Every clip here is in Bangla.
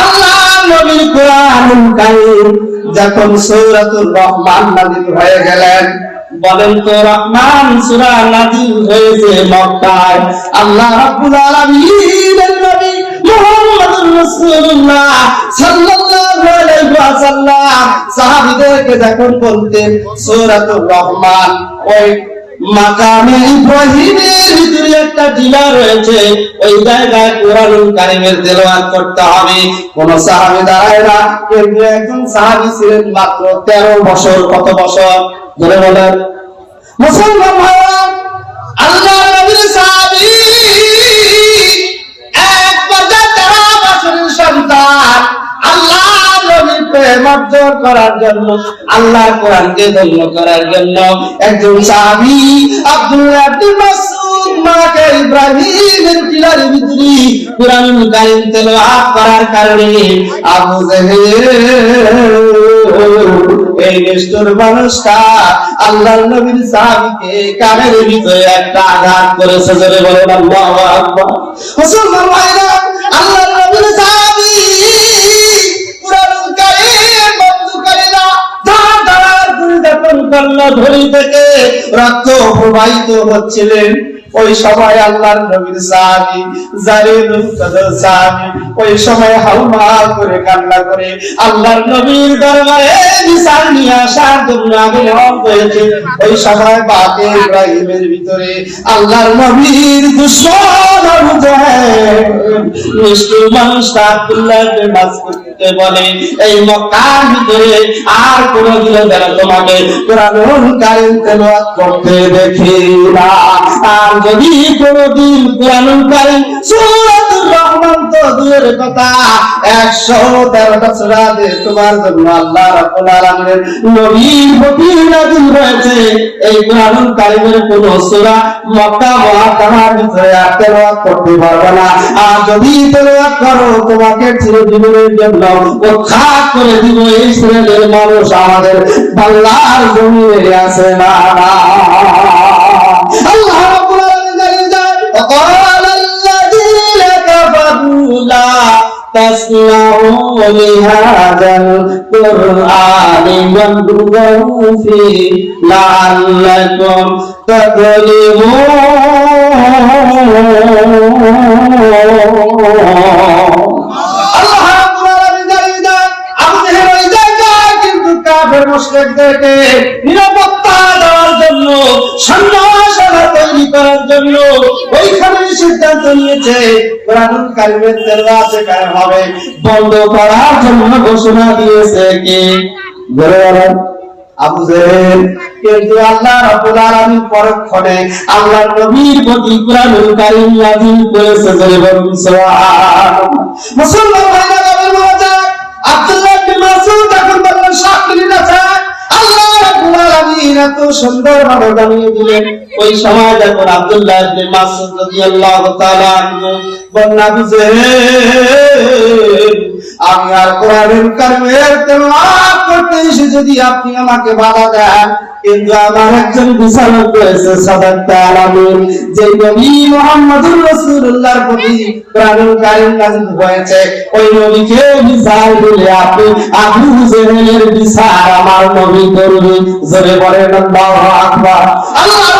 আল্লাহ যখন রহমান হয়ে গেলেন, বলেন তো রহমান, সূরা নাযিল হয়েছে মক্কায়? আল্লাহ রাব্বুল মুহাম্মদুর যখন বলতেন রহমান ওই মাকামে ইব্রাহিমের ভিতরে একটা রয়েছে। ওই জায়গায় কারীমের করতে হবে। কোন সাহাবী দাঁড়ায় না। কিন্তু একজন সাহাবী ছিলেন মাত্র 13 বছর। কত বছর? ধরে বলেন। মুসলমান আল্লাহ নবীর প্রেম করার জন্য, আল্লাহর কোরআনকে ধন্য করার জন্য একজন সাহাবী আব্দুল্লাহ মাসউদ নবীর সাহাবীকে কানের ভিতরে একটা আঘাত করেছে, জোরে বলেন, আল্লাহু কন্যা ধরি থেকে রক্ত প্রবাহিত হচ্ছিলেন। ওই সময় নবীর সাহাবী জারিদুল কদর সাহাবী ওই সময় করে কান্না করে নবীর দরবারে নিয়ে আসার জন্য করেছে ওই সময় ইব্রাহিমের ভিতরে আল্লাহর নবীর দুশ্মন মাসউদকে বলে, এই মক্কার আর কোনদিন যেন তোমাকে কোরআনুল কারীম তেলাওয়াত করতে দেখি না। আর যদি কোনদিন কোরআনুল কারীম সূরাতুর দূরের কথা। 113টা সূরা দিয়ে তোমার জন্য আল্লাহ আলামিনের প্রতি হয়েছে এই কারীমের কোন সূরা মক্কা ভিতরে করতে পারবে না। আর যদি তেলাওয়াত করো, তোমাকে চিরজীবনের জন্য উৎখাত করে দিব। এই মানুষ আমাদের জমিনে আছে না আল্লাহ আলামিন জানেন যায় تسمعوا لهذا القرآن والغوا فيه لعلكم تغلبون আল্লাহ রাব্বুল আলামিন জানিয়ে দেন, আবু জেহেল ওই জায়গায় কিন্তু কাফের মুশরিকদেরকে নিরাপত্তা নিয়েছে কোরআনুল কারীমের তেলাওয়াত কায়েম হবে? বন্ধ করার জন্য ঘোষণা দিয়েছে কে? বলেন কিন্তু আল্লাহ রাব্বুল আলামিন পরক্ষণে আল্লাহর নবীর প্রতি কোরআনুল কারীম নাযিল করেছে জোরে বলুন, সুবহানাল্লাহ। মুসলমান ভাইরা বলেন আব্দুল্লাহ ইবনে মাসউদ যখন বললেন আছে আল্লাহ রাব্বুল আলামিন এত সুন্দর ভাবে জানিয়ে দিলেন। ওই সময় যখন আব্দুল্লাহ ইবনে মাসউদ রাদিয়াল্লাহু তাআলা আবু জেহেল আমি আর কোরআনুল কারীমের তেলাওয়াত করতে এসে যদি আপনি আমাকে বাধা দেন, কিন্তু আমার একজন বিচারক রয়েছে আলামিন যে নবী মুহাম্মদুর রাসূলুল্লাহর প্রতি কোরআনুল কারীম নাযিল হয়েছে, ওই নবীকে বিচার দিলে আপনি আবু বিচার আমার নবী করবে জোরে বলেন, আল্লাহু আকবার। আল্লাহর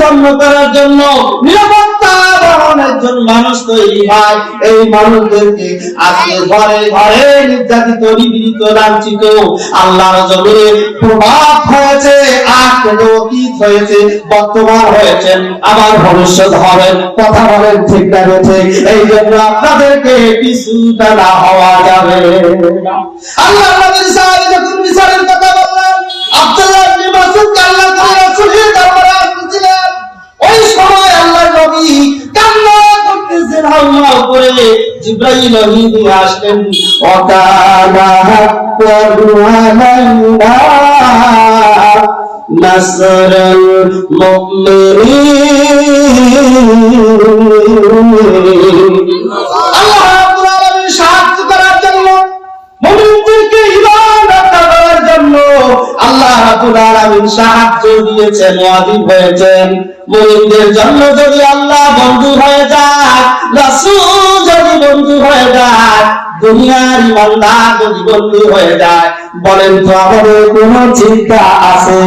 মঞ্চকে করার জন্য, নিরাপত্তা একজন মানুষ তৈরি হয়। এই মানুষদেরকে আজকে ঘরে ঘরে নির্যাতিত, নিপীড়িত, লাঞ্ছিত, আল্লাহর জমিনে প্রভাব হয়েছে অতীত হয়েছে, বর্তমান হয়েছেন, আবার ভবিষ্যৎ কথা বলেন, ঠিক না এই জন্য আপনাদেরকে পিছুটা না হওয়া যাবে। আল্লাহ বিচারের কথা বললেন ঈমান রক্ষা করার জন্য আল্লাহ রাব্বুল আলামিন সাহায্য দিয়েছেন, ওয়াজিব হয়েছেন। মুমিনদের জন্য যদি আল্লাহ বন্ধু হয়ে যায় রাসূল বন্ধু হয়ে যায়, দুনিয়ার ইমানদার যদি বন্ধু হয়ে যায়, বলেন তো আমাদের কোনো চিন্তা আছে?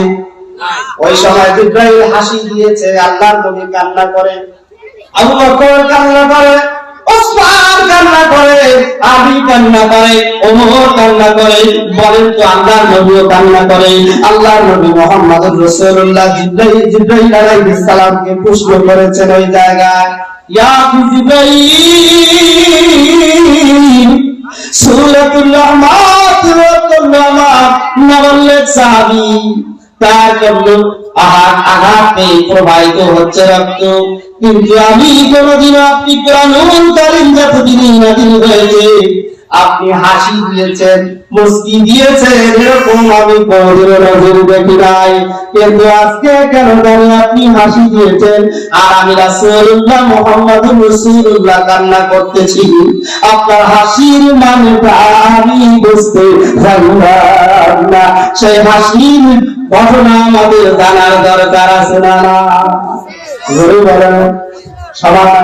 ওই সময় জিব্রাইল হাসি দিয়েছে, আল্লাহর নবী কান্না করে। আবু বকর কান্না করে, ওসমান কান্না করে কান্না করে, ওমর কান্না করে, বলেন তো আল্লাহর নবীও কান্না করে। আল্লাহর নবী মুহাম্মদ জিব্রাইল জিব্রাইল আলাইহিস সালামকে করেছেন ওই জায়গায়। ইয়া জিব্রাইল, সূরাতুল রহমাত সূরাতুল রহমাত না বললে সাহাবী, তার জন্য আহার আঘাতে প্রবাহিত হচ্ছে রক্ত। কিন্তু আমি কোনদিন আপনি কোরআন কারিম যতদিন নাদিল হয়েছে। আপনি হাসি দিয়েছেন মুস্কি দিয়েছেন, এরকম আমি কোনদিন নজর দেখি নাই। কিন্তু আজকে কেন জানি আপনি হাসি দিয়েছেন। আর আমি রাসূলুল্লাহ মুহাম্মদুর রাসূলুল্লাহ কান্না করতেছি। আপনার হাসির মানেটা আমি বুঝতে পারলাম না। সেই হাসির ঘটনা আমাদের জানার দরকার আছে না না? সবাই।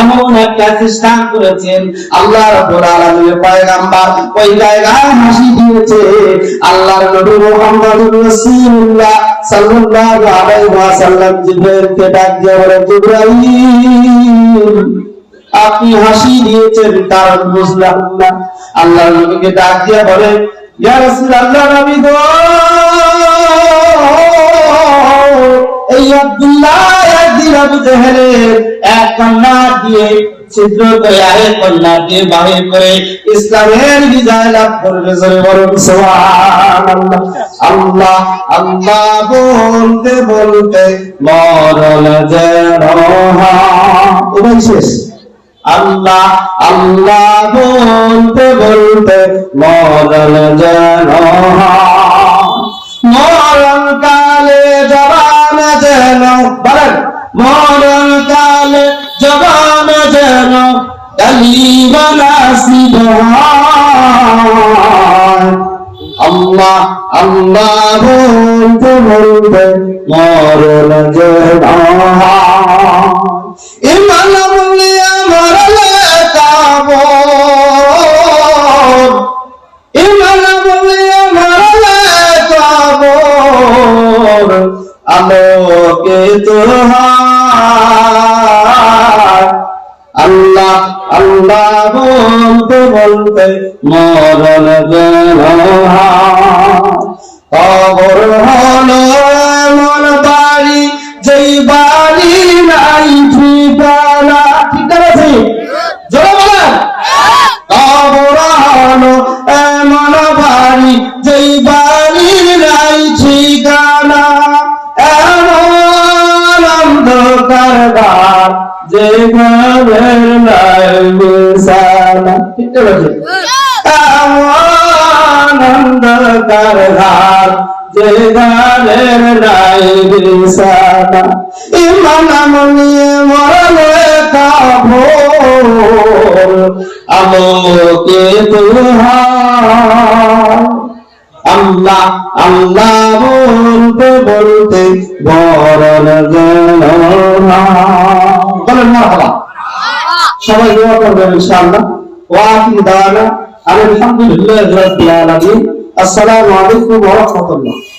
এমন একটা করেছেন, আল্লাহ রাব্বুল পয়গাম্বর। ওই জায়গায় হাসি দিয়েছে আল্লাহর নবী রাসূলুল্লাহ সাল্লাল্লাহু আলাইহি ওয়াসাল্লাম ডাক দিয়ে বলে জিবরাইল, আপনি হাসি দিয়েছেন, কারণ বুঝলাম না। আল্লাহর নবীকে ডাক দিয়ে বলে ইয়া রাসূলুল্লাহ নবী গো এই আব্দুল্লাহ একদিন আবু জেহেলের এক কন্যা দিয়ে ছিদ্র করে কন্যা দিয়ে বাহির করে ইসলামের বিজয় লাভ করবে জোরে আল্লাহ আল্লাহ বলতে বলতে মরণ যেন শেষ। আল্লাহ আল্লাহ বলতে বলতে যেন যেন বলেন মরণ কালে জবান যেন কালিমা নাসিব। আল্লাহ আল্লাহ ইমান আলোকে তোহার আল্লাহ আল্লাহ বলতে বলতে মরণ হয়। কবর হলো এমন বাড়ি, যেই বাড়ি নাই আনন্দকার ঘাট যে গানের নাই বিছানা ইমান আমনিয়ে মরলে কাপড় আলোকে তুহার আল্লাহ আল্লাহ বলতে বলতে বরণ যেন হয়। বলেন মারহাবা সবাই দোয়া করবেন ইনশাআল্লাহ ওয়াকিল দাওয়ানা আলহামদুলিল্লাহি রাব্বিল আলামিন আসসালামু আলাইকুম ওয়া রাহমাতুল্লাহ